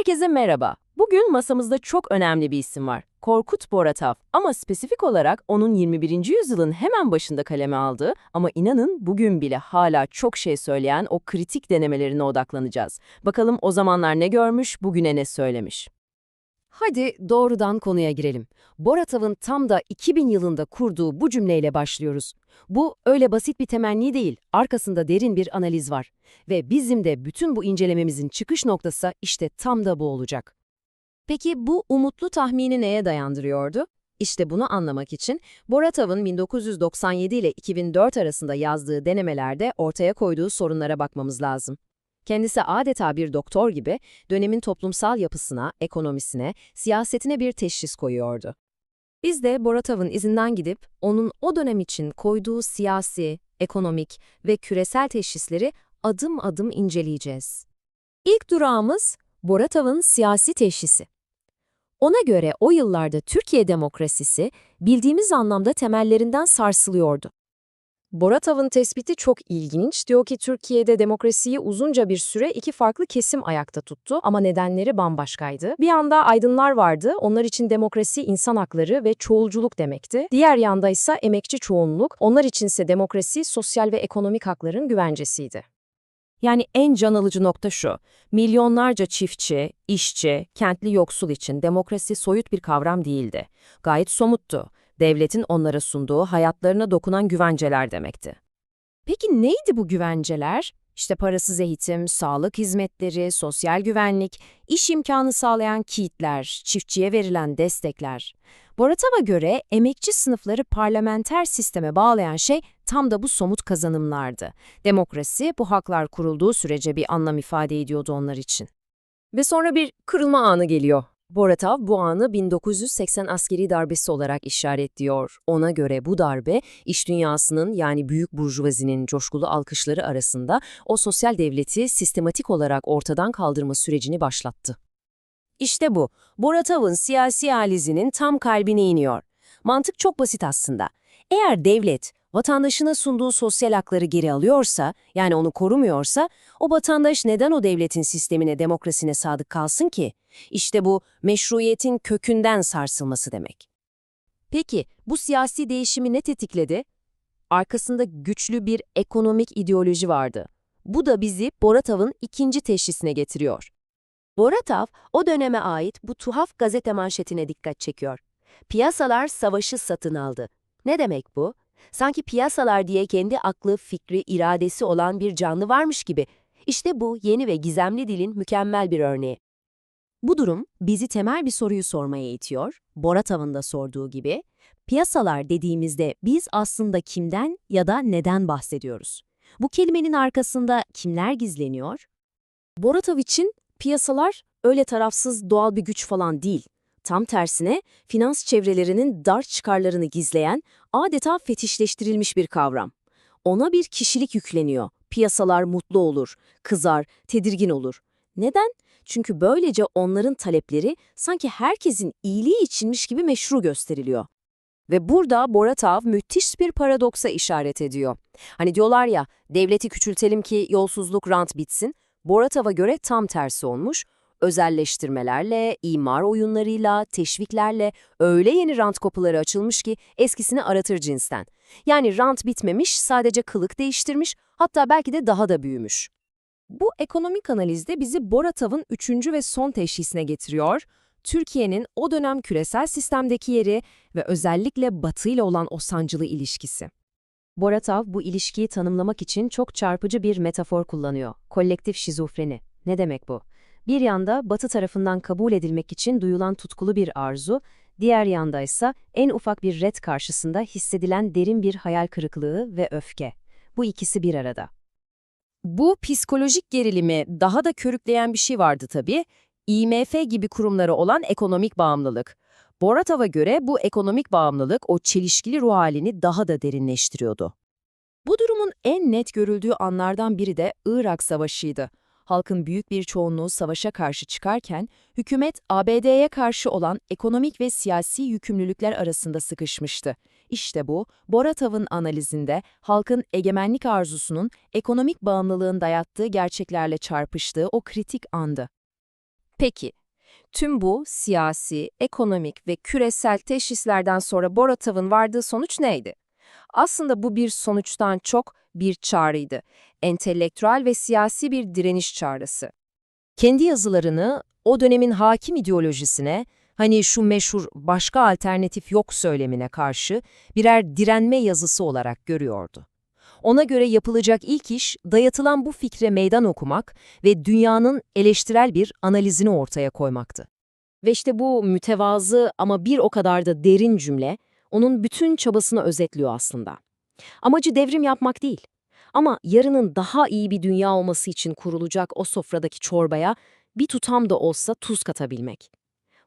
Herkese merhaba. Bugün masamızda çok önemli bir isim var. Korkut Boratav ama spesifik olarak onun 21. yüzyılın hemen başında kaleme aldığı ama inanın bugün bile hala çok şey söyleyen o kritik denemelerine odaklanacağız. Bakalım o zamanlar ne görmüş, bugüne ne söylemiş. Hadi doğrudan konuya girelim. Boratav'ın tam da 2000 yılında kurduğu bu cümleyle başlıyoruz. Bu öyle basit bir temenni değil, arkasında derin bir analiz var. Ve bizim de bütün bu incelememizin çıkış noktası işte tam da bu olacak. Peki bu umutlu tahmini neye dayandırıyordu? İşte bunu anlamak için Boratav'ın 1997 ile 2004 arasında yazdığı denemelerde ortaya koyduğu sorunlara bakmamız lazım. Kendisi adeta bir doktor gibi dönemin toplumsal yapısına, ekonomisine, siyasetine bir teşhis koyuyordu. Biz de Boratav'ın izinden gidip onun o dönem için koyduğu siyasi, ekonomik ve küresel teşhisleri adım adım inceleyeceğiz. İlk durağımız Boratav'ın siyasi teşhisi. Ona göre o yıllarda Türkiye demokrasisi bildiğimiz anlamda temellerinden sarsılıyordu. Boratav'ın tespiti çok ilginç. Diyor ki Türkiye'de demokrasiyi uzunca bir süre iki farklı kesim ayakta tuttu ama nedenleri bambaşkaydı. Bir yanda aydınlar vardı. Onlar için demokrasi insan hakları ve çoğulculuk demekti. Diğer yanda ise emekçi çoğunluk. Onlar içinse demokrasi sosyal ve ekonomik hakların güvencesiydi. Yani en can alıcı nokta şu, milyonlarca çiftçi, işçi, kentli yoksul için demokrasi soyut bir kavram değildi. Gayet somuttu. Devletin onlara sunduğu hayatlarına dokunan güvenceler demekti. Peki neydi bu güvenceler? İşte parasız eğitim, sağlık hizmetleri, sosyal güvenlik, iş imkanı sağlayan kitler, çiftçiye verilen destekler. Boratav'a göre emekçi sınıfları parlamenter sisteme bağlayan şey tam da bu somut kazanımlardı. Demokrasi bu haklar kurulduğu sürece bir anlam ifade ediyordu onlar için. Ve sonra bir kırılma anı geliyor. Boratav bu anı 1980 askeri darbesi olarak işaretliyor. Ona göre bu darbe iş dünyasının yani büyük burjuvazinin coşkulu alkışları arasında o sosyal devleti sistematik olarak ortadan kaldırma sürecini başlattı. İşte bu, Boratav'ın siyasi analizinin tam kalbine iniyor. Mantık çok basit aslında. Eğer devlet vatandaşına sunduğu sosyal hakları geri alıyorsa, yani onu korumuyorsa, o vatandaş neden o devletin sistemine, demokrasine sadık kalsın ki? İşte bu meşruiyetin kökünden sarsılması demek. Peki bu siyasi değişimi ne tetikledi? Arkasında güçlü bir ekonomik ideoloji vardı. Bu da bizi Boratav'ın ikinci teşhisine getiriyor. Boratav, o döneme ait bu tuhaf gazete manşetine dikkat çekiyor. Piyasalar savaşı satın aldı. Ne demek bu? Sanki piyasalar diye kendi aklı, fikri, iradesi olan bir canlı varmış gibi. İşte bu yeni ve gizemli dilin mükemmel bir örneği. Bu durum bizi temel bir soruyu sormaya itiyor. Boratav'ın da sorduğu gibi. Piyasalar dediğimizde biz aslında kimden ya da neden bahsediyoruz? Bu kelimenin arkasında kimler gizleniyor? Boratav için piyasalar öyle tarafsız doğal bir güç falan değil. Tam tersine finans çevrelerinin dar çıkarlarını gizleyen adeta fetişleştirilmiş bir kavram. Ona bir kişilik yükleniyor. Piyasalar mutlu olur, kızar, tedirgin olur. Neden? Çünkü böylece onların talepleri sanki herkesin iyiliği içinmiş gibi meşru gösteriliyor. Ve burada Boratav müthiş bir paradoksa işaret ediyor. Hani diyorlar ya, devleti küçültelim ki yolsuzluk rant bitsin. Boratav'a göre tam tersi olmuş. Özelleştirmelerle, imar oyunlarıyla, teşviklerle öyle yeni rant kapıları açılmış ki eskisini aratır cinsten. Yani rant bitmemiş, sadece kılık değiştirmiş, hatta belki de daha da büyümüş. Bu ekonomik analizde bizi Boratav'ın üçüncü ve son teşhisine getiriyor. Türkiye'nin o dönem küresel sistemdeki yeri ve özellikle Batı ile olan o sancılı ilişkisi. Boratav bu ilişkiyi tanımlamak için çok çarpıcı bir metafor kullanıyor. Kolektif şizofreni. Ne demek bu? Bir yanda Batı tarafından kabul edilmek için duyulan tutkulu bir arzu, diğer yanda ise en ufak bir red karşısında hissedilen derin bir hayal kırıklığı ve öfke. Bu ikisi bir arada. Bu psikolojik gerilimi daha da körükleyen bir şey vardı tabii. IMF gibi kurumları olan ekonomik bağımlılık. Boratav'a göre bu ekonomik bağımlılık o çelişkili ruh halini daha da derinleştiriyordu. Bu durumun en net görüldüğü anlardan biri de Irak Savaşı'ydı. Halkın büyük bir çoğunluğu savaşa karşı çıkarken, hükümet ABD'ye karşı olan ekonomik ve siyasi yükümlülükler arasında sıkışmıştı. İşte bu, Boratav'ın analizinde halkın egemenlik arzusunun ekonomik bağımlılığın dayattığı gerçeklerle çarpıştığı o kritik andı. Peki, tüm bu siyasi, ekonomik ve küresel teşhislerden sonra Boratov'un vardığı sonuç neydi? Aslında bu bir sonuçtan çok bir çağrıydı. Entelektüel ve siyasi bir direniş çağrısı. Kendi yazılarını o dönemin hakim ideolojisine, hani şu meşhur başka alternatif yok söylemine karşı birer direnme yazısı olarak görüyordu. Ona göre yapılacak ilk iş dayatılan bu fikre meydan okumak ve dünyanın eleştirel bir analizini ortaya koymaktı. Ve işte bu mütevazı ama bir o kadar da derin cümle onun bütün çabasını özetliyor aslında. Amacı devrim yapmak değil. Ama yarının daha iyi bir dünya olması için kurulacak o sofradaki çorbaya bir tutam da olsa tuz katabilmek.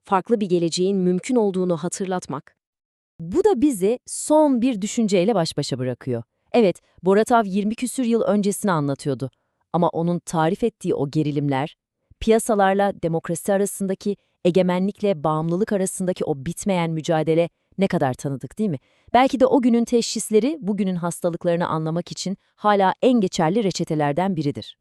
Farklı bir geleceğin mümkün olduğunu hatırlatmak. Bu da bizi son bir düşünceyle baş başa bırakıyor. Evet, Boratov 20 küsür yıl öncesini anlatıyordu. Ama onun tarif ettiği o gerilimler, piyasalarla demokrasi arasındaki, egemenlikle bağımlılık arasındaki o bitmeyen mücadele ne kadar tanıdık değil mi? Belki de o günün teşhisleri bugünün hastalıklarını anlamak için hala en geçerli reçetelerden biridir.